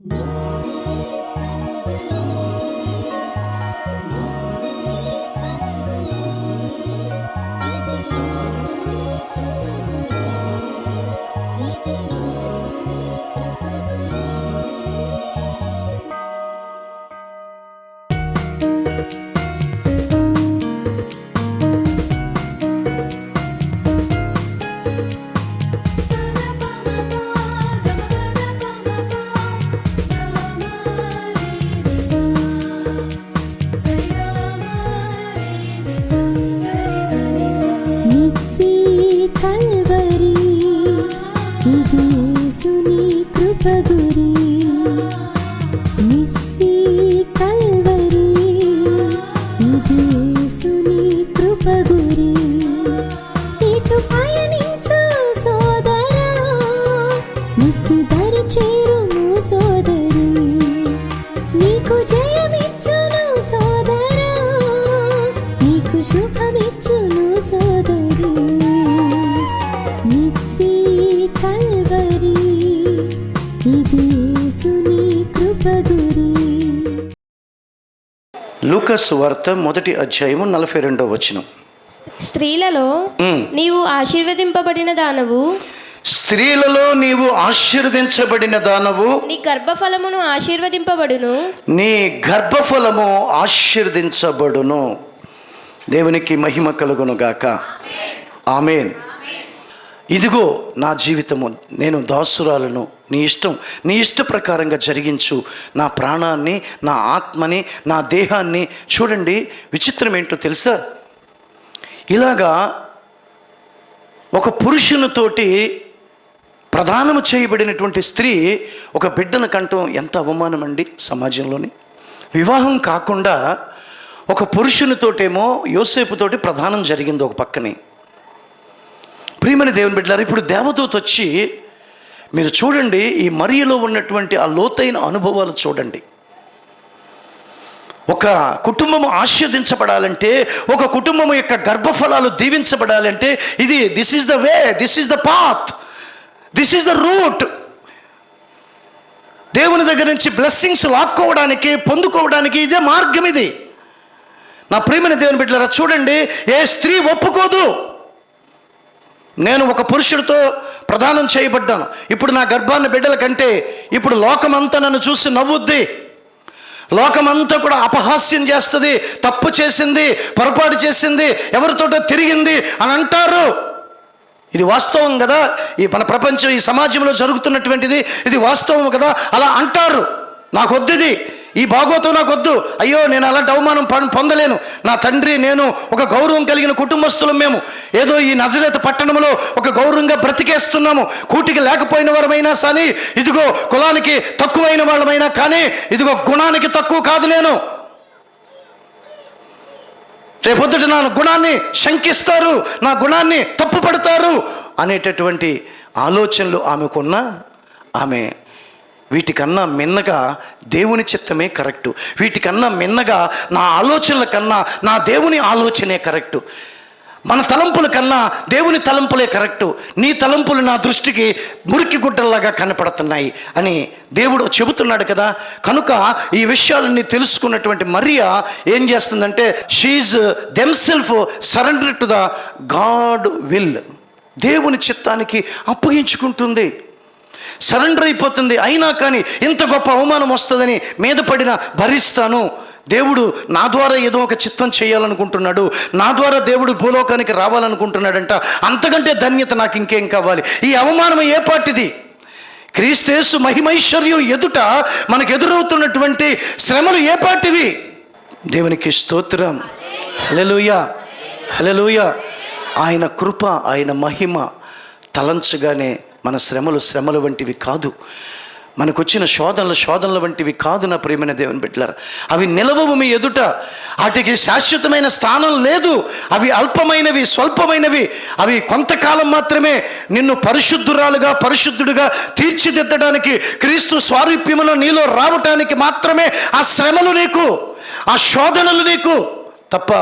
Misty, లూకస్ వార్త మొదటి అధ్యాయము నలభై రెండో వచనం. స్త్రీలలో. నీవు ఆశీర్వదింపబడిన దానవు స్త్రీలలో నీవు ఆశీర్వదించబడిన దానవు నీ గర్భఫలమును ఆశీర్వదింపబడును. నీ గర్భఫలము ఆశీర్వదించబడును. దేవునికి మహిమ కలుగును గాక ఆమెన్. ఇదిగో నా జీవితము నేను దాసురాలను నీ ఇష్టం నీ ఇష్ట ప్రకారంగా జరిగించు. నా ప్రాణాన్ని నా ఆత్మని నా దేహాన్ని చూడండి విచిత్రం ఏంటో తెలుసా? ఇలాగా ఒక పురుషునితోటి ప్రధానము చేయబడినటువంటి స్త్రీ ఒక బిడ్డను కంటం ఎంత అవమానం అండి సమాజంలోని. వివాహం కాకుండా ఒక పురుషునితోటేమో యోసేపుతోటి ప్రధానం జరిగింది ఒక పక్కనే. ప్రియమైన దేవుని బిడ్డలారు ఇప్పుడు దేవదూత వచ్చి మీరు చూడండి ఈ మరియలో ఉన్నటువంటి ఆ లోతైన అనుభవాలు చూడండి. ఒక కుటుంబం ఆశీర్దించబడాలంటే ఒక కుటుంబం యొక్క గర్భఫలాలు దీవించబడాలంటే ఇది this is the way this is the path this is the route దేవుని దగ్గర నుంచి బ్లెస్సింగ్స్ లాక్కోవడానికి పొందుకోవడానికి ఇదే మార్గం ఇది. నా ప్రియమైన దేవుని బిడ్డలారా చూడండి ఏ స్త్రీ ఒప్పుకోదు. నేను ఒక పురుషుడితో ప్రదానం చేయబడ్డాను. ఇప్పుడు నా గర్భాన్ని బిడ్డల కంటే ఇప్పుడు లోకమంతా నన్ను చూసి నవ్వుద్ది. లోకమంతా కూడా అపహాస్యం చేస్తుంది తప్పు చేసింది పొరపాటు చేసింది ఎవరితోటో తిరిగింది అని అంటారు. ఇది వాస్తవం కదా? ఈ మన ప్రపంచం ఈ సమాజంలో జరుగుతున్నటువంటిది ఇది వాస్తవం కదా? అలా అంటారు. నాకు వద్దది. ఈ భాగవతం నాకు వద్దు. అయ్యో నేను అలాంటి అవమానం పొందలేను. నా తండ్రి నేను ఒక గౌరవం కలిగిన కుటుంబస్తులం మేము. ఏదో ఈ నజరేత పట్టణంలో ఒక గౌరవంగా బ్రతికేస్తున్నాము. కూటికి లేకపోయిన వారమైనా కానీ ఇదిగో కులానికి తక్కువైన వాళ్ళమైనా కానీ ఇదిగో గుణానికి తక్కువ కాదు నేను. రేపొద్దుట నా గుణాన్ని శంకిస్తారు నా గుణాన్ని తప్పుపడతారు అనేటటువంటి ఆలోచనలు ఆమెకున్న ఆమె వీటికన్నా మిన్నగా దేవుని చిత్తమే కరెక్టు. వీటికన్నా మిన్నగా నా ఆలోచనల కన్నా నా దేవుని ఆలోచనే కరెక్టు. మన తలంపుల కన్నా దేవుని తలంపులే కరెక్టు. నీ తలంపులు నా దృష్టికి మురికి గుడ్డల్లాగా కనపడుతున్నాయి అని దేవుడు చెబుతున్నాడు కదా. కనుక ఈ విషయాలన్నీ తెలుసుకున్నటువంటి మరియా ఏం చేస్తుందంటే she themself surrender to the god will దేవుని చిత్తానికి అప్పగించుకుంటుంది. సరెండర్ అయిపోతుంది. అయినా కానీ ఇంత గొప్ప అవమానం వస్తుందని మీద పడిన భరిస్తాను. దేవుడు నా ద్వారా ఏదో ఒక చిత్తం చేయాలనుకుంటున్నాడు. నా ద్వారా దేవుడు భూలోకానికి రావాలనుకుంటున్నాడంట. అంతకంటే ధన్యత నాకు ఇంకేం కావాలి? ఈ అవమానం ఏ పాటిది క్రీస్తేసు మహిమైశ్వర్యం ఎదుట మనకు ఎదురవుతున్నటువంటి శ్రమలు ఏ పాటివి దేవునికి స్తోత్రం. హలలుయ హలలుయ ఆయన కృప ఆయన మహిమ తలంచగానే మన శ్రమలు శ్రమలు వంటివి కాదు. మనకు వచ్చిన శోధనలు శోధనల వంటివి కాదు నా ప్రియమైన దేవుని బిడ్డలారు. అవి నిలవవు మీ ఎదుట. వాటికి శాశ్వతమైన స్థానం లేదు. అవి అల్పమైనవి స్వల్పమైనవి. అవి కొంతకాలం మాత్రమే నిన్ను పరిశుద్ధురాలుగా పరిశుద్ధుడిగా తీర్చిదిద్దడానికి క్రీస్తు స్వారూప్యములో నీలో రావటానికి మాత్రమే ఆ శ్రమలు నీకు ఆ శోధనలు నీకు. తప్ప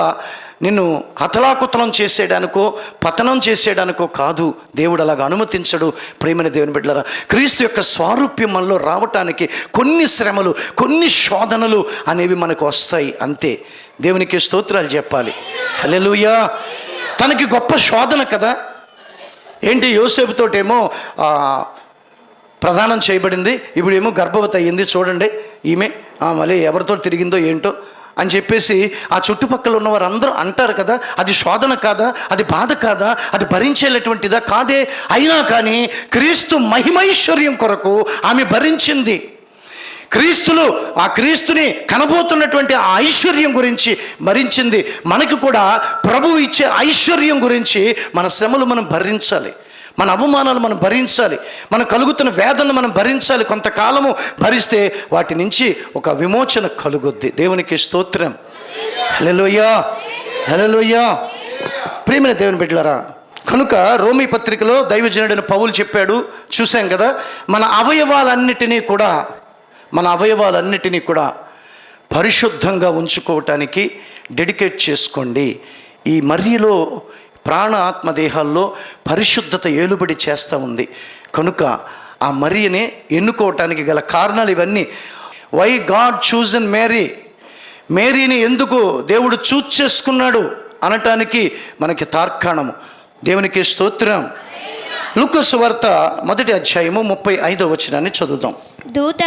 నిన్ను హతలాకుతలం చేసేయడానికో పతనం చేసేయడానికో కాదు. దేవుడు అలాగ అనుమతించడు. ప్రేమని దేవుని బిడ్డలారా క్రీస్తు యొక్క స్వారూప్యం మనలో రావటానికి కొన్ని శ్రమలు కొన్ని శోధనలు అనేవి మనకు వస్తాయి. అంతే. దేవునికి స్తోత్రాలు చెప్పాలి. హలెలుయా తనకి గొప్ప శోధన కదా. ఏంటి? యోసేపుతోటేమో ప్రధానం ప్రదానం చేయబడింది. ఇప్పుడేమో గర్భవతి అయ్యింది. చూడండి. ఈమె మళ్ళీ ఎవరితో తిరిగిందో ఏంటో. అని చెప్పేసి ఆ చుట్టుపక్కల ఉన్న వారందరూ అంటారు కదా అది శోధన కాదా అది బాధ కాదా అది భరించేటటువంటిదా కాదే అయినా కానీ క్రీస్తు మహిమైశ్వర్యం కొరకు ఆమె భరించింది. క్రీస్తులు ఆ క్రీస్తుని కనబోతున్నటువంటి ఆ ఐశ్వర్యం గురించి భరించింది. మనకు కూడా ప్రభువు ఇచ్చే ఐశ్వర్యం గురించి మన శ్రమలు మనం భరించాలి. మన అవమానాలు మనం భరించాలి మన కలుగుతున్న వేదనలు మనం భరించాలి కొంతకాలము భరిస్తే వాటి నుంచి ఒక విమోచన కలుగుద్ది. దేవునికి స్తోత్రం. హలోయ్యా హలోయ్యా ప్రియమైన దేవుని బిడ్డలారా కనుక రోమి పత్రికలో దైవజనుడైన పౌలు చెప్పాడు చూసాం కదా మన అవయవాలన్నిటినీ కూడా మన అవయవాలన్నిటినీ కూడా పరిశుద్ధంగా ఉంచుకోవటానికి డెడికేట్ చేసుకోండి. ఈ మర్రిలో ప్రాణ ఆత్మ దేహాల్లో పరిశుద్ధత ఏలుబడి చేస్తూ ఉంది. కనుక ఆ మరియని ఎన్నుకోవటానికి గల కారణాలు ఇవన్నీ. వై గాడ్ చూజన్ మేరీ మేరీని ఎందుకు దేవుడు చూజ్ చేసుకున్నాడు అనటానికి మనకి తార్కాణము. దేవునికి స్తోత్రం. లుకసు వార్త మొదటి అధ్యాయము ముప్పై ఐదో వచనాన్ని చదువుదాం. దూత.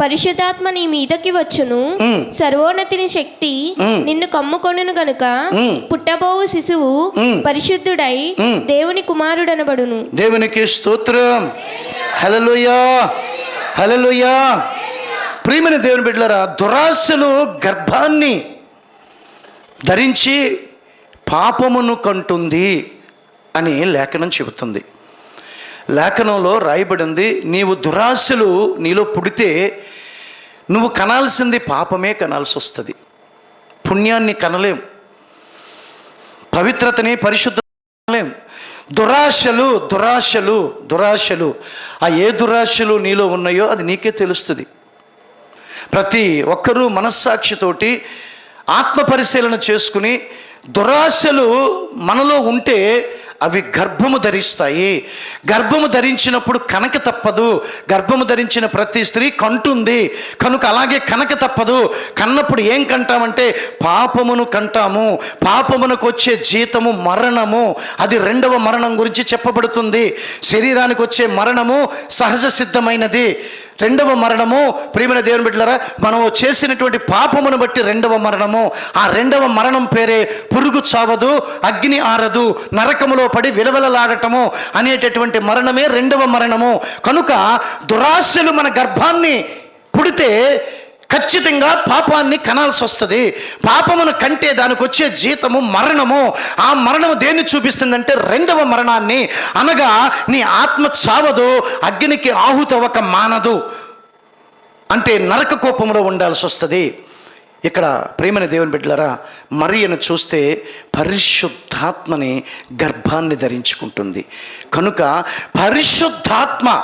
పరిశుద్ధాత్మ నీ మీదకి వచ్చును. సర్వోన్నతిని శక్తి. నిన్ను కమ్ముకొనును గనుక. పుట్టబోవు శిశువు. పరిశుద్ధుడై. దేవుని కుమారుడనబడును దేవునికి స్తోత్రం హలలుయా హలలుయా ప్రియమైన దేవుని బిడ్డలారా దురాశలు గర్భాన్ని ధరించి పాపమును కంటుంది అని లేఖనం చెబుతుంది లేఖనంలో రాయబడింది నీవు దురాశలు నీలో పుడితే నువ్వు కనాల్సింది పాపమే కనాల్సి వస్తుంది పుణ్యాన్ని కనలేం. పవిత్రతని పరిశుద్ధ కనలేం. దురాశలు దురాశలు దురాశలు. ఆ ఏ దురాశలు నీలో ఉన్నాయో అది నీకే తెలుస్తుంది. ప్రతి ఒక్కరూ మనస్సాక్షితోటి ఆత్మ పరిశీలన చేసుకుని దురాశలు మనలో ఉంటే అవి గర్భము ధరిస్తాయి. గర్భము ధరించినప్పుడు కనక తప్పదు. గర్భము ధరించిన ప్రతి స్త్రీ కంటుంది. కనుక అలాగే కనక తప్పదు. కన్నప్పుడు ఏం కంటామంటే పాపమును కంటాము. పాపమునకు వచ్చే జీతము మరణము. అది రెండవ మరణం గురించి చెప్పబడుతుంది. శరీరానికి వచ్చే మరణము సహజ సిద్ధమైనది. రెండవ మరణము. ప్రియమైన దేవుని బిడ్డలారా మనం చేసినటువంటి పాపమును బట్టి రెండవ మరణము. ఆ రెండవ మరణం పేరే పురుగు చావదు అగ్ని ఆరదు నరకములో పడి విలవలలాడటము అనేటటువంటి మరణమే రెండవ మరణము. కనుక దురాశలు మన గర్భాన్ని పుడితే ఖచ్చితంగా పాపాన్ని కనాల్సి వస్తుంది. పాపమును కంటే దానికి వచ్చే జీతము మరణము. ఆ మరణము దేన్ని చూపిస్తుందంటే రెండవ మరణాన్ని. అనగా నీ ఆత్మ చావదు అగ్నికి ఆహుతవక మానదు. అంటే నరక కోపంలో ఉండాల్సి వస్తుంది. ఇక్కడ ప్రేమని దేవుని బిడ్డలారా మరియను చూస్తే పరిశుద్ధాత్మని గర్భాన్ని ధరించుకుంటుంది. కనుక పరిశుద్ధాత్మ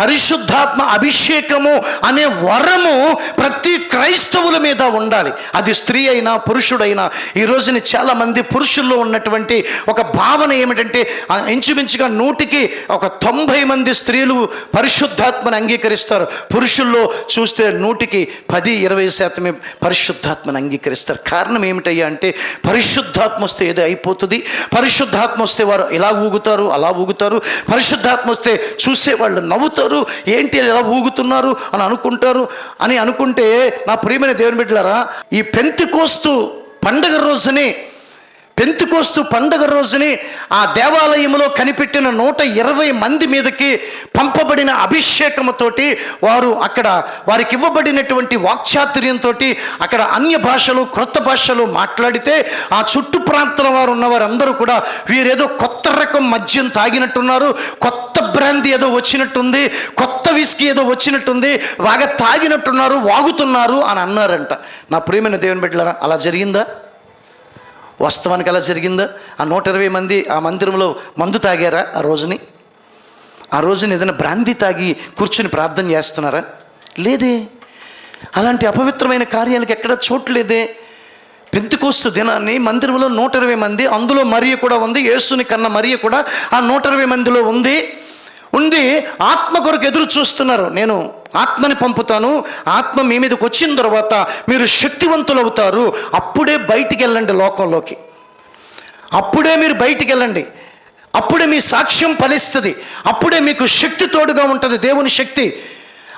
పరిశుద్ధాత్మ అభిషేకము అనే వరము ప్రతి క్రైస్తవుల మీద ఉండాలి. అది స్త్రీ అయినా పురుషుడైనా ఈ రోజున చాలామంది పురుషుల్లో ఉన్నటువంటి ఒక భావన ఏమిటంటే ఇంచుమించుగా నూటికి ఒక తొంభై మంది స్త్రీలు పరిశుద్ధాత్మని అంగీకరిస్తారు. పురుషుల్లో చూస్తే నూటికి పది ఇరవై శాతమే పరిశుద్ధాత్మని అంగీకరిస్తారు. కారణం ఏమిటయ్యా అంటే పరిశుద్ధాత్మ వస్తే ఏదో అయిపోతుంది. పరిశుద్ధాత్మ వస్తే వారు ఇలా ఊగుతారు అలా ఊగుతారు. పరిశుద్ధాత్మ వస్తే చూసే వాళ్ళు చూస్తారు? ఏంటి ఎలా ఊగుతున్నారు అని అనుకుంటారు? అని అనుకుంటే నా ప్రియమైన దేవుని బిడ్డలారా ఈ పెంతి కోస్తు పండగ రోజుని పెంతుకోస్తు పండగ రోజుని ఆ దేవాలయంలో కనిపెట్టిన నూట ఇరవై మంది మీదకి పంపబడిన అభిషేకముతోటి వారు అక్కడ వారికి ఇవ్వబడినటువంటి వాక్చాతుర్యంతో అక్కడ అన్య భాషలు క్రొత్త భాషలు మాట్లాడితే ఆ చుట్టు ప్రాంతాల వారు ఉన్న వారందరూ కూడా వీరేదో కొత్త రకం మద్యం తాగినట్టున్నారు కొత్త బ్రాంతి ఏదో వచ్చినట్టుంది కొత్త విస్కీ ఏదో వచ్చినట్టుంది బాగా తాగినట్టున్నారు వాగుతున్నారు అని అన్నారంట. నా ప్రియమైన దేవుని బిడ్డలారా అలా జరిగిందా? వాస్తవానికి ఎలా జరిగిందో? ఆ నూట ఇరవై మంది ఆ మందిరంలో మందు తాగారా ఆ రోజుని? ఆ రోజున ఏదైనా బ్రాంతి తాగి కూర్చుని ప్రార్థన చేస్తున్నారా? లేదే. అలాంటి అపవిత్రమైన కార్యాలకు ఎక్కడ చోటు లేదే. పెంతుకోస్తు దినాన్ని మందిరంలో నూట ఇరవై మంది అందులో మరియ కూడా ఉంది యేసుని కన్న మరియ కూడా ఆ నూట ఇరవై మందిలో ఉంది. ఉండి ఆత్మ కొరకు ఎదురు చూస్తున్నారు. నేను ఆత్మని పంపుతాను ఆత్మ మీ మీదకి వచ్చిన తర్వాత మీరు శక్తివంతులు అవుతారు అప్పుడే బయటికి వెళ్ళండి లోకంలోకి. అప్పుడే మీరు బయటికి వెళ్ళండి. అప్పుడే మీ సాక్ష్యం ఫలిస్తుంది. అప్పుడే మీకు శక్తి తోడుగా ఉంటుంది. దేవుని శక్తి.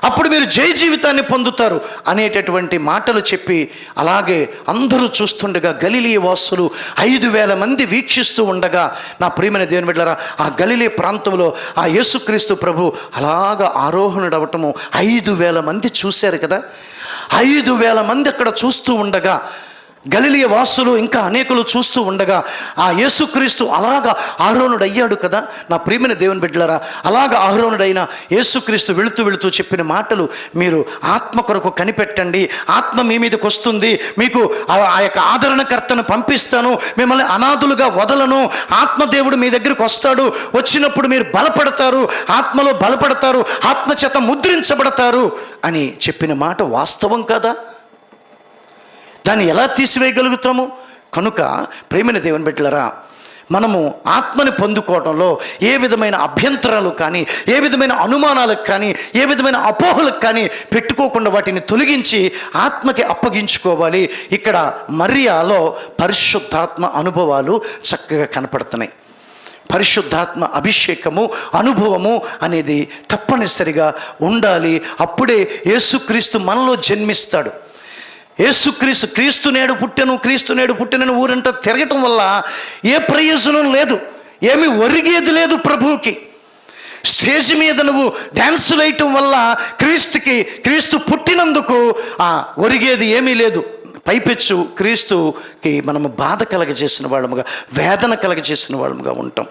అప్పుడు మీరు జయ జీవితాన్ని పొందుతారు అనేటటువంటి మాటలు చెప్పి అలాగే అందరూ చూస్తుండగా గలిలీ వాసులు ఐదు వేల మంది వీక్షిస్తూ ఉండగా నా ప్రియమైన దేవుని బిడ్డరా ఆ గలిలీ ప్రాంతంలో ఆ యేసుక్రీస్తు ప్రభు అలాగా ఆరోహణుడవటము ఐదు వేల మంది చూశారు కదా? ఐదు వేల మంది అక్కడ చూస్తూ ఉండగా గలిలియ వాసులు ఇంకా అనేకులు చూస్తూ ఉండగా ఆ యేసుక్రీస్తు అలాగా ఆరోనుడు అయ్యాడు కదా నా ప్రియమైన దేవుని బిడ్డలరా అలాగా ఆరోనుడైన యేసుక్రీస్తు వెళుతూ వెళుతూ చెప్పిన మాటలు మీరు ఆత్మ కొరకు కనిపెట్టండి. ఆత్మ మీ మీదకి వస్తుంది. మీకు ఆ ఆ యొక్క ఆదరణకర్తను పంపిస్తాను. మిమ్మల్ని అనాథులుగా వదలను. ఆత్మదేవుడు మీ దగ్గరికి వస్తాడు. వచ్చినప్పుడు మీరు బలపడతారు. ఆత్మలో బలపడతారు. ఆత్మ చేత ముద్రించబడతారు అని చెప్పిన మాట వాస్తవం కదా? దాన్ని ఎలా తీసివేయగలుగుతాము? కనుక ప్రేమైన దేవుని బిడ్డలరా మనము ఆత్మని పొందుకోవడంలో ఏ విధమైన అభ్యంతరాలు కానీ ఏ విధమైన అనుమానాలకు కానీ ఏ విధమైన అపోహలకు కానీ పెట్టుకోకుండా వాటిని తొలగించి ఆత్మకి అప్పగించుకోవాలి. ఇక్కడ మరియాలో పరిశుద్ధాత్మ అనుభవాలు చక్కగా కనపడుతున్నాయి. పరిశుద్ధాత్మ అభిషేకము అనుభవము అనేది తప్పనిసరిగా ఉండాలి. అప్పుడే యేసుక్రీస్తు మనలో జన్మిస్తాడు. యేసుక్రీస్తు క్రీస్తు నేడు పుట్టెను క్రీస్తు నేడు పుట్టెనని ఊరంట తిరగటం వల్ల ఏ ప్రయోజనం లేదు ఏమి ఒరిగేది లేదు ప్రభువుకి. స్టేజ్ మీద నువ్వు డ్యాన్సులు వేయటం వల్ల క్రీస్తుకి క్రీస్తు పుట్టినందుకు ఒరిగేది ఏమీ లేదు. పైపెచ్చు క్రీస్తుకి మనము బాధ కలగజేసిన వాళ్ళముగా వేదన కలగజేసిన వాళ్ళముగా ఉంటాం.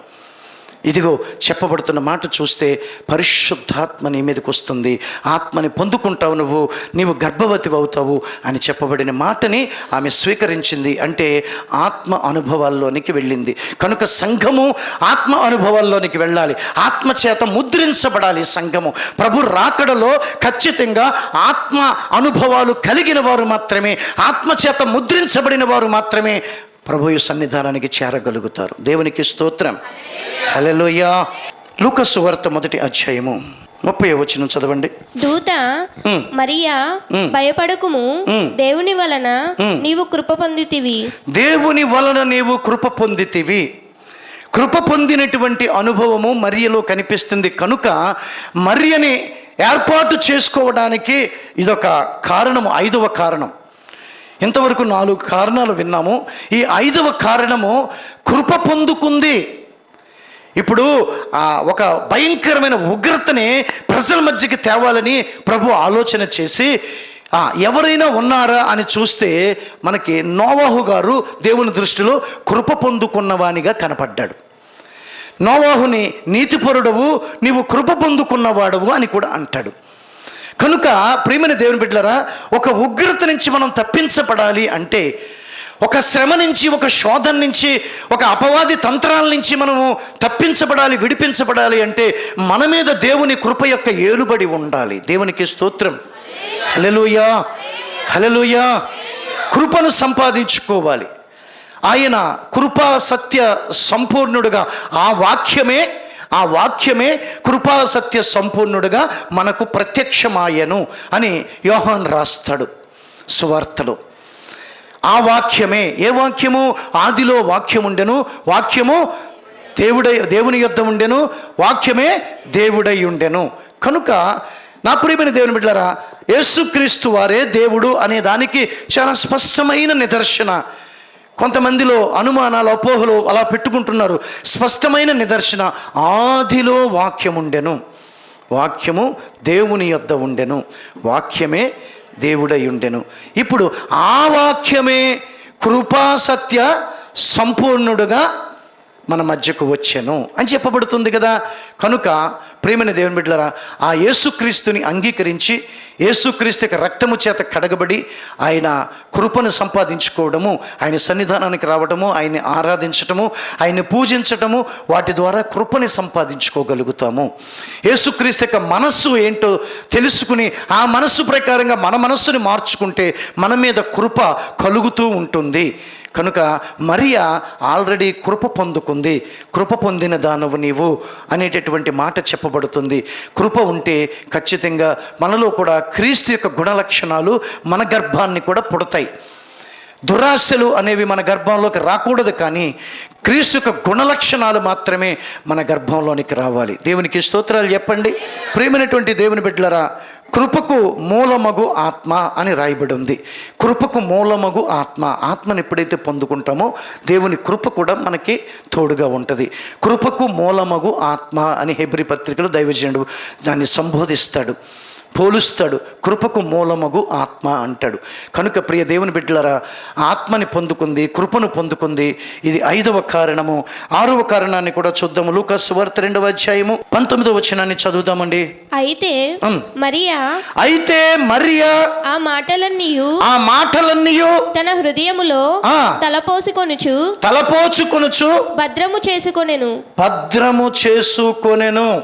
ఇదిగో చెప్పబడుతున్న మాట చూస్తే పరిశుద్ధాత్మ నీ మీదకి వస్తుంది. ఆత్మని పొందుకుంటావు నువ్వు నీవు గర్భవతి అవుతావు అని చెప్పబడిన మాటని ఆమె స్వీకరించింది. అంటే ఆత్మ అనుభవాల్లోనికి వెళ్ళింది. కనుక సంఘము ఆత్మ అనుభవాల్లోనికి వెళ్ళాలి. ఆత్మ చేత ముద్రించబడాలి సంఘము. ప్రభు రాకడలో ఖచ్చితంగా ఆత్మ అనుభవాలు కలిగిన వారు మాత్రమే ఆత్మ చేత ముద్రించబడిన వారు మాత్రమే ప్రభు సన్నిధానానికి చేరగలుగుతారు. దేవునికి స్తోత్రం. హల్లెలూయా. లూకసు వార్త మొదటి అధ్యాయము. ముప్పై వచ్చిన చదవండి. దూత. మరియా. భయపడకుము. దేవుని వలన. నీవు కృప పొందితివి. దేవుని వలన నీవు కృప పొందితివి. కృప పొందినటువంటి అనుభవము మరియలో కనిపిస్తుంది. కనుక మరియని ఏర్పాటు చేసుకోవడానికి ఇదొక కారణము ఐదవ కారణం. ఇంతవరకు నాలుగు కారణాలు విన్నాము. ఈ ఐదవ కారణము కృప పొందుకుంది. ఇప్పుడు ఒక భయంకరమైన ఉగ్రతని ప్రజల మధ్యకి తేవాలని ప్రభు ఆలోచన చేసి ఎవరైనా ఉన్నారా అని చూస్తే మనకి నోవాహు గారు దేవుని దృష్టిలో కృప పొందుకున్నవానిగా కనపడ్డాడు. నోవాహుని నీతిపరుడవు నీవు కృప పొందుకున్నవాడవు అని కూడా అంటాడు. కనుక ప్రియమైన దేవుని బిడ్డలరా ఒక ఉగ్రత నుంచి మనం తప్పించబడాలి అంటే ఒక శ్రమ నుంచి ఒక శోధన నుంచి ఒక అపవాది తంత్రాల నుంచి మనము తప్పించబడాలి విడిపించబడాలి అంటే మన మీద దేవుని కృప యొక్క ఏలుబడి ఉండాలి. దేవునికి స్తోత్రం. హలలుయా హలలుయా కృపను సంపాదించుకోవాలి. ఆయన కృపా సత్య సంపూర్ణుడుగా ఆ వాక్యమే ఆ వాక్యమే కృపాసత్య సంపూర్ణుడుగా మనకు ప్రత్యక్షమాయను అని యోహాన్ రాస్తాడు సువార్తలో. ఆ వాక్యమే ఏ వాక్యము? ఆదిలో వాక్యం ఉండెను వాక్యము దేవుడై దేవుని యొద్ద ఉండెను వాక్యమే దేవుడై ఉండెను. కనుక నా ప్రియమైన దేవుని బిడ్డలారా యేసుక్రీస్తు వారే దేవుడు అనే దానికి చాలా స్పష్టమైన నిదర్శన. కొంతమందిలో అనుమానాలు అపోహలు అలా పెట్టుకుంటున్నారు. స్పష్టమైన నిదర్శన ఆదిలో వాక్యముండెను. వాక్యము దేవుని యొద్ద ఉండెను. వాక్యమే దేవుడై ఉండెను ఇప్పుడు ఆ వాక్యమే కృపాసత్య సంపూర్ణుడుగా మన మధ్యకు వచ్చాను అని చెప్పబడుతుంది కదా. కనుక ప్రేమైన దేవుని బిడ్డలరా ఆ యేసుక్రీస్తుని అంగీకరించి యేసుక్రీస్తు యొక్క రక్తము చేత కడగబడి ఆయన కృపను సంపాదించుకోవడము ఆయన సన్నిధానానికి రావడము ఆయన్ని ఆరాధించటము ఆయన్ని పూజించటము వాటి ద్వారా కృపని సంపాదించుకోగలుగుతాము. యేసుక్రీస్తు యొక్క మనస్సు ఏంటో తెలుసుకుని ఆ మనస్సు ప్రకారంగా మన మనస్సుని మార్చుకుంటే మన మీద కృప కలుగుతూ ఉంటుంది. కనుక మరియా ఆల్రెడీ కృప పొందుకుంది. కృప పొందిన దానవు నీవు అనేటటువంటి మాట చెప్పబడుతుంది. కృప ఉంటే ఖచ్చితంగా మనలో కూడా క్రీస్తు యొక్క గుణలక్షణాలు మన గర్భాన్ని కూడా పుడతాయి. దురాశలు అనేవి మన గర్భంలోకి రాకూడదు కానీ క్రీస్తు యొక్క గుణలక్షణాలు మాత్రమే మన గర్భంలోనికి రావాలి. దేవునికి స్తోత్రాలు చెప్పండి. ప్రేమైనటువంటి దేవుని బిడ్డలరా కృపకు మూలమగు ఆత్మ అని రాయబడి ఉంది. కృపకు మూలమగు ఆత్మ ఆత్మను ఎప్పుడైతే పొందుకుంటామో దేవుని కృప కూడా మనకి తోడుగా ఉంటుంది. కృపకు మూలమగు ఆత్మ అని హెబ్రి పత్రికలు దైవజనుడు దాన్ని సంబోధిస్తాడు. పోలుస్తాడు. కృపకు మూలమగు ఆత్మ అంటాడు. కనుక ప్రియ దేవుని బిడ్డలరా ఆత్మని పొందుకుంది కృపను పొందుకుంది. ఇది ఐదవ కారణము. ఆరవ కారణాన్ని కూడా చూద్దాము. లూకస్ వార్త రెండవ అధ్యాయము పంతొమ్మిదవ వచనాన్ని చదువుదామండి. అయితే. మరియా అయితే మరియా ఆ మాటలన్నీ ఆ మాటలన్నీ తన హృదయములో. తలపోసుకొనుచు తలపోచుకొనుచు భద్రము చేసుకొనెను. భద్రము చేసుకొనెను.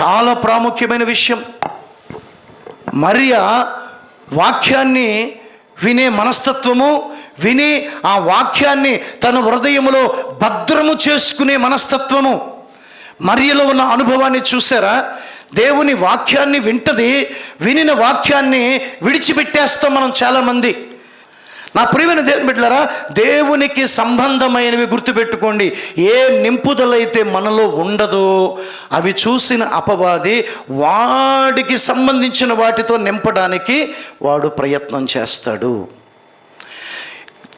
చాలా ప్రాముఖ్యమైన విషయం. మరియా వాక్యాన్ని వినే మనస్తత్వము విని ఆ వాక్యాన్ని తన హృదయములో భద్రము చేసుకునే మనస్తత్వము. మరియలో ఉన్న అనుభవాన్ని చూసారా? దేవుని వాక్యాన్ని వింటది వినిన వాక్యాన్ని విడిచిపెట్టేస్తాం మనం చాలామంది. నా ప్రియమైన దేవుని బిడ్డలారా దేవునికి సంబంధమైనవి గుర్తుపెట్టుకోండి. ఏ నింపుదలైతే మనలో ఉండదో అవి చూసిన అపవాది వాడికి సంబంధించిన వాటితో నింపడానికి వాడు ప్రయత్నం చేస్తాడు.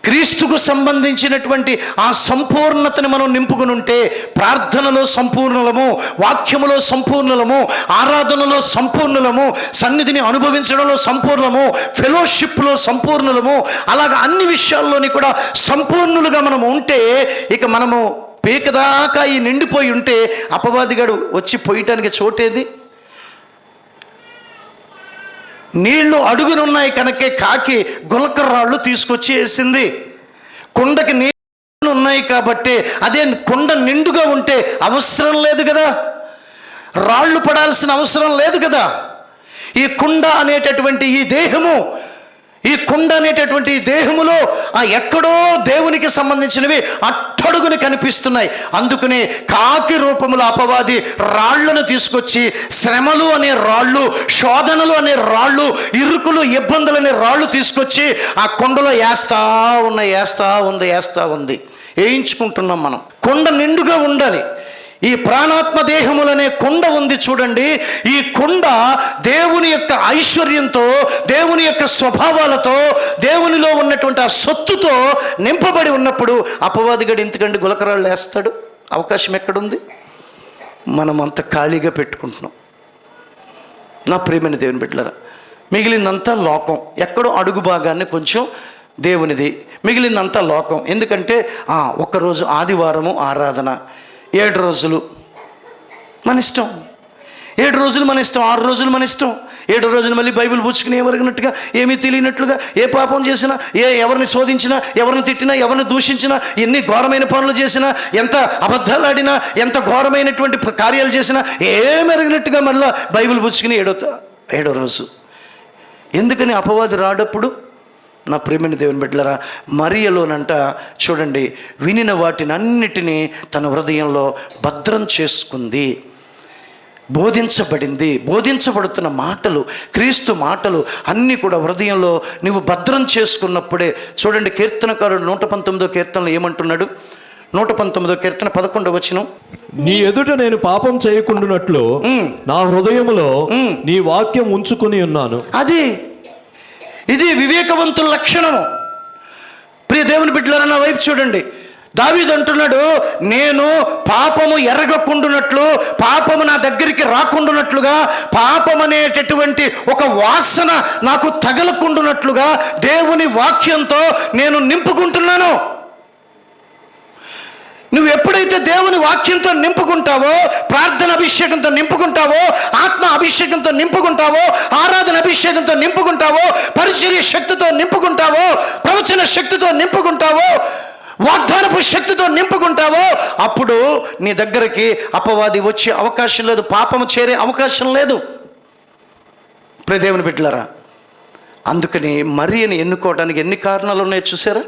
క్రీస్తుకు సంబంధించినటువంటి ఆ సంపూర్ణతని మనం నింపుకుని ఉంటే ప్రార్థనలో సంపూర్ణలము వాక్యములో సంపూర్ణలము ఆరాధనలో సంపూర్ణలము సన్నిధిని అనుభవించడంలో సంపూర్ణము ఫెలోషిప్లో సంపూర్ణలము అలాగ అన్ని విషయాల్లోని కూడా సంపూర్ణులుగా మనము ఉంటే ఇక మనము పీకదాకా ఈ నిండిపోయి ఉంటే అపవాదిగాడు వచ్చి పోయటానికి చోటేది? నీళ్ళు అడుగునున్నాయి కనుకే కాకి గులక రాళ్ళు తీసుకొచ్చి వేసింది కుండకి నీళ్ళు ఉన్నాయి కాబట్టి అదే కుండ నిండుగా ఉంటే అవసరం లేదు కదా. రాళ్ళు పడాల్సిన అవసరం లేదు కదా. ఈ కుండ అనేటటువంటి ఈ దేహము ఈ కుండ అనేటటువంటి దేహములో ఆ ఎక్కడో దేవునికి సంబంధించినవి అట్టడుగుని కనిపిస్తున్నాయి. అందుకనే కాకి రూపములో అపవాది రాళ్ళను తీసుకొచ్చి శ్రమలు అనే రాళ్ళు శోధనలు అనే రాళ్ళు ఇరుకులు ఇబ్బందులు అనే రాళ్ళు తీసుకొచ్చి ఆ కుండలో వేస్తా ఉన్నాయి వేస్తా ఉంది వేస్తా ఉంది. వేయించుకుంటున్నాం మనం. కుండ నిండుగా ఉండాలి. ఈ ప్రాణాత్మ దేహములనే కొండ ఉంది చూడండి. ఈ కుండ దేవుని యొక్క ఐశ్వర్యంతో దేవుని యొక్క స్వభావాలతో దేవునిలో ఉన్నటువంటి ఆ సొత్తుతో నింపబడి ఉన్నప్పుడు అపవాదిగడు ఎందుకండి గులకరాళ్ళు వేస్తాడు అవకాశం ఎక్కడుంది? మనం అంత ఖాళీగా పెట్టుకుంటున్నాం. నా ప్రియమైన దేవుని బిడ్డలరా మిగిలిందంతా లోకం. ఎక్కడో అడుగు భాగాన్ని కొంచెం దేవునిది. మిగిలిందంతా లోకం. ఎందుకంటే ఆ, ఆదివారము ఆరాధన. ఏడు రోజులు మన ఇష్టం. ఏడు రోజులు మన ఇష్టం ఆరు రోజులు మన ఇష్టం. ఏడు రోజులు మళ్ళీ బైబిల్ పుచ్చుకుని ఎవరినట్టుగా ఏమీ తెలియనట్లుగా ఏ పాపం చేసినా ఏ ఎవరిని శోధించినా ఎవరిని తిట్టినా ఎవరిని దూషించినా ఎన్ని ఘోరమైన పనులు చేసినా ఎంత అబద్ధాలు ఆడినా ఎంత ఘోరమైనటువంటి కార్యాలు చేసినా ఏమెరగినట్టుగా మళ్ళీ బైబిల్ పుచ్చుకుని ఏడో ఏడో రోజు. ఎందుకని అపవాది రాడప్పుడు నా ప్రేమైన దేవుని బిడ్డలరా మరియలోనంట చూడండి వినిన వాటిని అన్నిటినీ తన హృదయంలో భద్రం చేసుకుంది. బోధించబడింది బోధించబడుతున్న మాటలు క్రీస్తు మాటలు అన్నీ కూడా హృదయంలో నువ్వు భద్రం చేసుకున్నప్పుడే. చూడండి కీర్తనకారుడు నూట పంతొమ్మిదో కీర్తనలో ఏమంటున్నాడు? నూట పంతొమ్మిదో కీర్తన పదకొండవ వచనం. నీ ఎదుట నేను పాపం చేయకుండానట్లు నా హృదయములో నీ వాక్యం ఉంచుకుని ఉన్నాను. అది ఇది వివేకవంతుల లక్షణము. ప్రియ దేవుని బిడ్డలారా నా వైపు చూడండి. దావీదు అంటున్నాడు నేను పాపము ఎరగకుండునట్లు పాపము నా దగ్గరికి రాకుండునట్లుగా పాపం అనేటటువంటి ఒక వాసన నాకు తగలకుండునట్లుగా దేవుని వాక్యంతో నేను నింపుకుంటున్నాను. నువ్వు ఎప్పుడైతే దేవుని వాక్యంతో నింపుకుంటావో ప్రార్థన అభిషేకంతో నింపుకుంటావో ఆత్మ అభిషేకంతో నింపుకుంటావో ఆరాధన అభిషేకంతో నింపుకుంటావో పరిచర్య శక్తితో నింపుకుంటావో ప్రవచన శక్తితో నింపుకుంటావో వాగ్దానపు శక్తితో నింపుకుంటావో అప్పుడు నీ దగ్గరికి అపవాది వచ్చే అవకాశం లేదు పాపము చేరే అవకాశం లేదు. ప్రదేవుని బిడ్డలరా అందుకని మరియని ఎన్నుకోవడానికి ఎన్ని కారణాలు ఉన్నాయో చూసారా?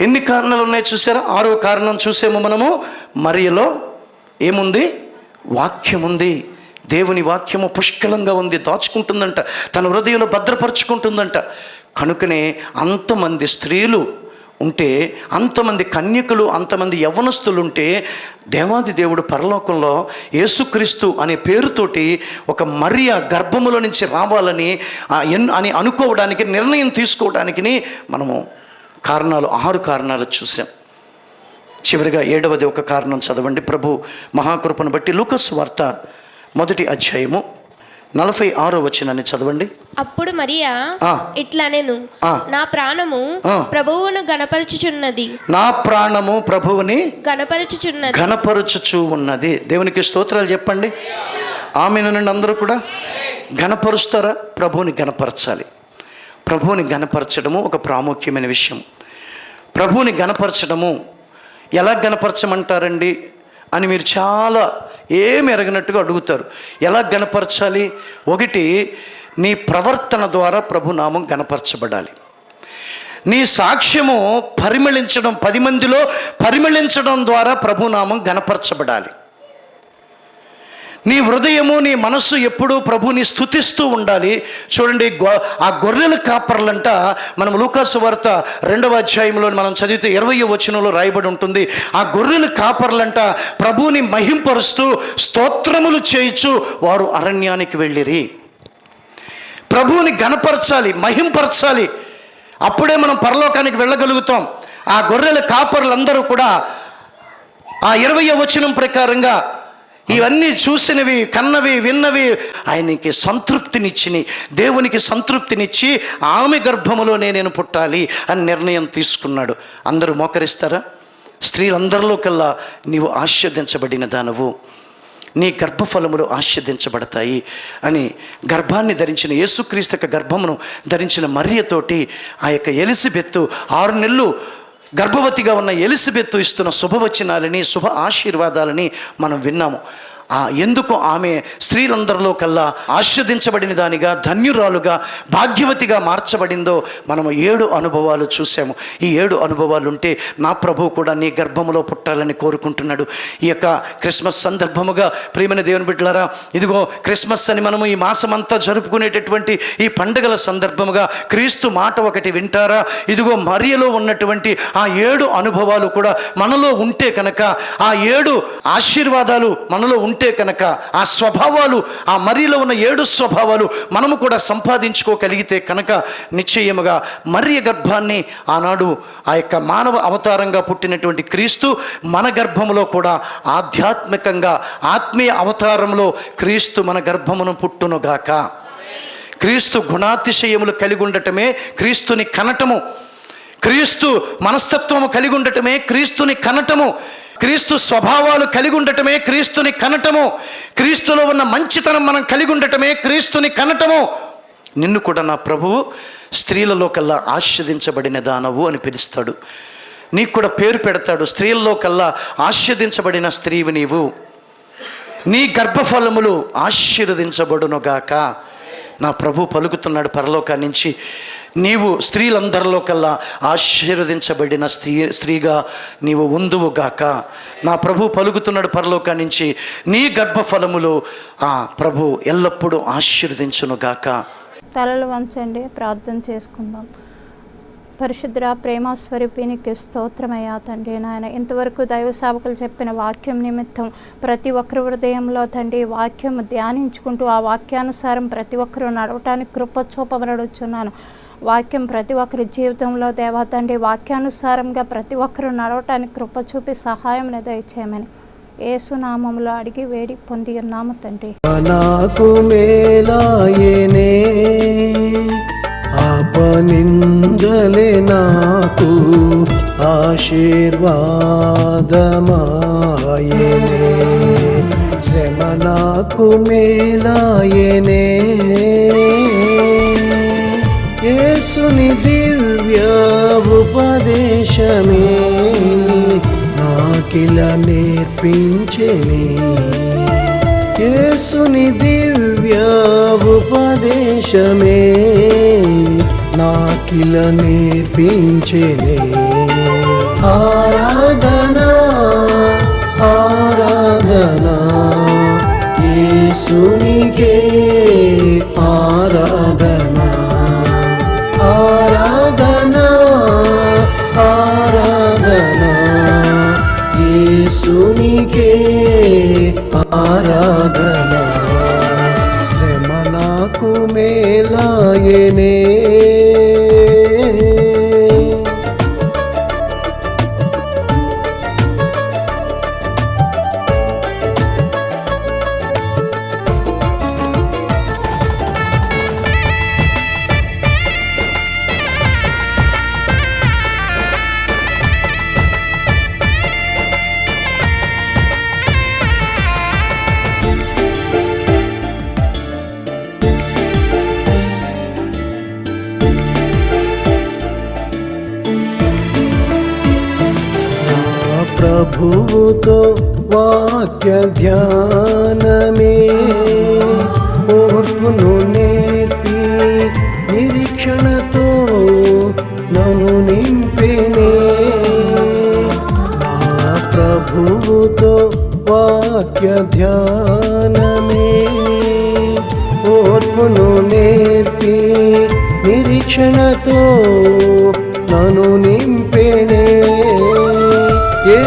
ఎన్ని కారణాలు ఉన్నాయో చూసారా? ఆరో కారణం చూసేమో మనము. మరియలో ఏముంది? వాక్యం ఉంది దేవుని వాక్యము పుష్కలంగా ఉంది. దాచుకుంటుందంట. తన హృదయంలో భద్రపరుచుకుంటుందంట. కనుకనే అంతమంది స్త్రీలు ఉంటే అంతమంది కన్యకులు అంతమంది యవనస్తులు ఉంటే దేవాది దేవుడు పరలోకంలో యేసుక్రీస్తు అనే పేరుతోటి ఒక మరియ గర్భములో నుంచి రావాలని ఎన్ అని అనుకోవడానికి నిర్ణయం తీసుకోవడానికి మనము కారణాలు ఆరు కారణాలు చూసాం. చివరిగా ఏడవది ఒక కారణం చదవండి. ప్రభు మహాకృపను బట్టి లూకస్ వార్త మొదటి అధ్యాయము నలభై ఆరో వచ్చినని చదవండి. అప్పుడు మరియా. ఇట్లా నేను. నా ప్రాణము. ప్రభువును గణపరచుచున్నది నా ప్రాణము ప్రభువుని గణపరచుచున్నది ఘనపరుచుచూ ఉన్నది. దేవునికి స్తోత్రాలు చెప్పండి. ఆమె నుండి అందరూ కూడా. ఘనపరుస్తారా? ప్రభువుని ఘనపరచాలి. ప్రభువుని ఘనపరచడము ఒక ప్రాముఖ్యమైన విషయం. ప్రభువుని గనపరచడము ఎలా గనపరచమంటారండి అని మీరు చాలా ఏమి ఎరగినట్టుగా అడుగుతారు. ఎలా గనపరచాలి ఒకటి నీ ప్రవర్తన ద్వారా ప్రభునామం గనపరచబడాలి నీ సాక్ష్యము పరిమళించడం పది మందిలో పరిమళించడం ద్వారా ప్రభునామం గనపరచబడాలి నీ హృదయము నీ మనస్సు ఎప్పుడూ ప్రభుని స్థుతిస్తూ ఉండాలి. చూడండి ఆ గొర్రెల కాపర్లంట. మనం లూకాసు వార్త రెండవ అధ్యాయంలో మనం చదివితే ఇరవై వచనంలో రాయబడి ఉంటుంది. ఆ గొర్రెల కాపర్లంట ప్రభుని మహింపరుస్తూ స్తోత్రములు చేయించు వారు అరణ్యానికి వెళ్ళిరి. ప్రభువుని గణపరచాలి మహింపరచాలి. అప్పుడే మనం పరలోకానికి వెళ్ళగలుగుతాం. ఆ గొర్రెల కాపర్లందరూ కూడా ఆ ఇరవై వచనం ప్రకారంగా ఇవన్నీ చూసినవి కన్నవి విన్నవి ఆయనకి సంతృప్తినిచ్చిని దేవునికి సంతృప్తినిచ్చి ఆమె గర్భములోనే నేను పుట్టాలి అని నిర్ణయం తీసుకున్నాడు. అందరూ మోకరిస్తారా? స్త్రీలందరిలో కల్లా నీవు ఆస్వాదించబడిన దానవు నీ గర్భఫలములు ఆస్వాదించబడతాయి అని గర్భాన్ని ధరించిన యేసుక్రీస్తు యొక్క గర్భమును ధరించిన మర్యతోటి ఆ యొక్క ఎలిసిబెత్తు ఆరు నెలలు గర్భవతిగా ఉన్న ఎలిసిబెత్తు ఇస్తున్న శుభవచనాలని శుభ ఆశీర్వాదాలని మనం విన్నాము. ఎందుకు ఆమె స్త్రీలందరిలో కల్లా ఆస్వాదించబడిన దానిగా ధన్యురాలుగా భాగ్యవతిగా మార్చబడిందో మనము ఏడు అనుభవాలు చూసాము ఈ ఏడు అనుభవాలు ఉంటే నా ప్రభు కూడా నీ గర్భములో పుట్టాలని కోరుకుంటున్నాడు. ఈ యొక్క క్రిస్మస్ సందర్భముగా ప్రియమైన దేవుని బిడ్డలారా ఇదిగో క్రిస్మస్ అని మనము ఈ మాసమంతా జరుపుకునేటటువంటి ఈ పండుగల సందర్భముగా క్రీస్తు మాట ఒకటి వింటారా? ఇదిగో మరియలో ఉన్నటువంటి ఆ ఏడు అనుభవాలు కూడా మనలో ఉంటే కనుక ఆ ఏడు ఆశీర్వాదాలు మనలో ఉంటే కనుక ఆ స్వభావాలు ఆ మరియలో ఉన్న ఏడు స్వభావాలు మనము కూడా సంపాదించుకోగలిగితే కనుక నిశ్చయముగా మరియ గర్భాన్ని ఆనాడు ఆ యొక్క మానవ అవతారంగా పుట్టినటువంటి క్రీస్తు మన గర్భములో కూడా ఆధ్యాత్మికంగా ఆత్మీయ అవతారంలో క్రీస్తు మన గర్భమును పుట్టునుగాక. క్రీస్తు గుణాతిశయములు కలిగి ఉండటమే క్రీస్తుని కనటము. క్రీస్తు మనస్తత్వము కలిగి ఉండటమే క్రీస్తుని కనటము. క్రీస్తు స్వభావాలు కలిగి ఉండటమే క్రీస్తుని కనటము. క్రీస్తులో ఉన్న మంచితనం మనం కలిగి ఉండటమే క్రీస్తుని కనటము. నిన్ను కూడా నా ప్రభువు స్త్రీలలో కల్లా ఆస్వాదించబడిన దానవు అని పిలుస్తాడు. నీకు కూడా పేరు పెడతాడు స్త్రీలలో కల్లా ఆస్వాదించబడిన స్త్రీవి నీవు. నీ గర్భఫలములు ఆశీర్వదించబడునుగాక. నా ప్రభు పలుకుతున్నాడు పరలోకా నుంచి నీవు స్త్రీలందరిలో కల్లా ఆశీర్వదించబడిన స్త్రీ స్త్రీగా నీవు ఉందువుగాక నా ప్రభు పలుకుతున్నాడు పరలోక నుంచి నీ గర్భఫలములు ఆ ప్రభు ఎల్లప్పుడూ ఆశీర్వదించునుగాక తలలు వంచండి ప్రార్థన చేసుకుందాం. పరిశుద్ర ప్రేమ స్వరూపినికి స్తోత్రమయ్యా తండ్రి నాయన ఇంతవరకు దైవ సేవకులు చెప్పిన వాక్యం నిమిత్తం ప్రతి ఒక్కరి హృదయంలో తండ్రి వాక్యం ధ్యానించుకుంటూ ఆ వాక్యానుసారం ప్రతి ఒక్కరూ నడవటానికి కృప చూపబడుచున్నాను వాక్యం ప్రతి ఒక్కరి జీవితంలో దేవా తండ్రి వాక్యానుసారంగా ప్రతి ఒక్కరు నడవటానికి కృప చూపి సహాయం దయచేయమని ఏసునామంలో అడిగి వేడి పొంది ఉన్నాము తండ్రి. నాకు మేలాయనే ఆపనిందలే నాకు ఆశీర్వాదమాయనే. శ్రమ నాకు మేలాయనే యేసుని దివ్య ఉపదేశమే. నాకిల నేర్పించెనే. యేసుని దివ్య ఉపదేశమే. నాకిల నేర్పించెనే. ఆరాధనా ఆరాధనా యేసునికే. ఆరాధన. శ్రమ నాకు మేలాయనే.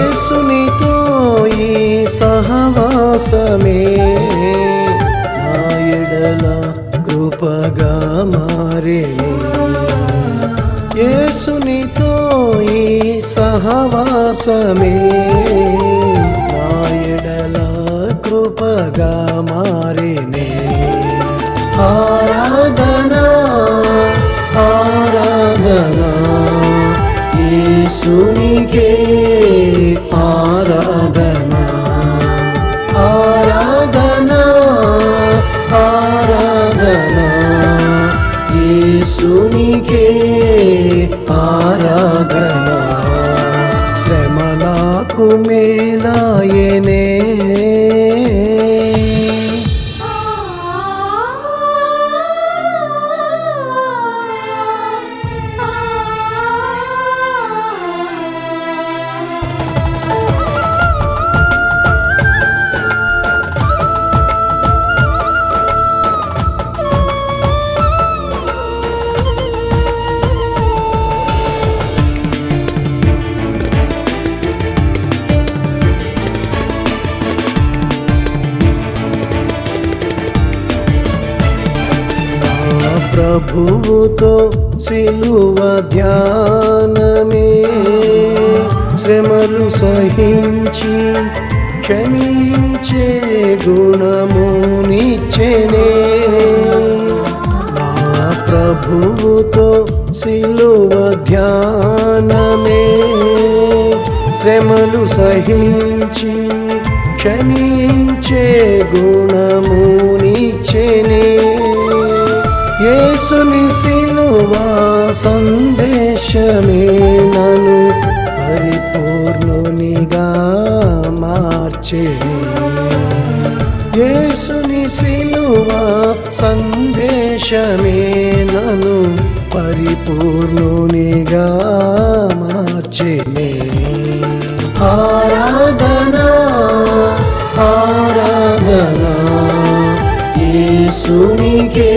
యేసునితో ఈ సహవాసమే. నా కృపగా మారేనే యేసునితో ఈ సహవాసమే. నా కృపగా మారేనే ఆరాధనా ఆరాధనా యేసునికే మేలాయనే శ్రమలు సహించి క్షమించే గుణము యేసుని సిలువా సందేశమే నను పరిపూర్ణునిగా మార్చెని. యేసుని సిలువా సందేశమే నను పరిపూర్ణునిగా మార్చెని. ఆరాధనా ఆరాధనా యేసునికే.